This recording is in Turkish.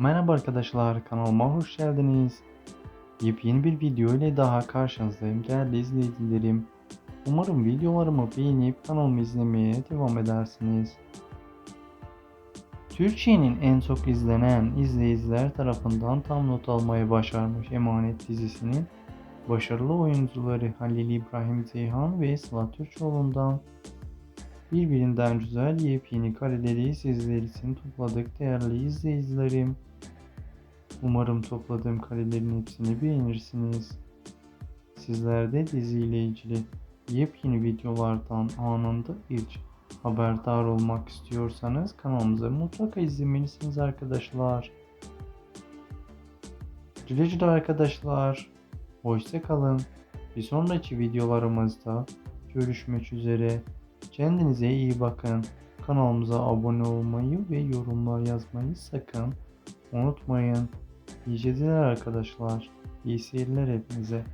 Merhaba arkadaşlar kanalıma hoş geldiniz. Yepyeni bir video ile daha karşınızdayım değerli izleyicilerim. Umarım videolarımı beğenip kanalımı izlemeye devam edersiniz. Türkiye'nin en çok izlenen izleyiciler tarafından tam not almayı başarmış Emanet dizisinin başarılı oyuncuları Halil İbrahim Ceyhan ve Sıla Türkoğlu'ndan birbirinden güzel yepyeni kareleri sizler için topladık değerli izleyicilerim. Umarım topladığım karelerin hepsini beğenirsiniz. Sizler de diziyle ilgili yepyeni videolardan anında ilk haberdar olmak istiyorsanız kanalımızı mutlaka izlemelisiniz arkadaşlar. Güle güle arkadaşlar. Hoşça kalın. Bir sonraki videolarımızda görüşmek üzere. Kendinize iyi bakın. Kanalımıza abone olmayı ve yorumlar yazmayı sakın unutmayın. İyi geceler arkadaşlar. İyi seyirler hepinize.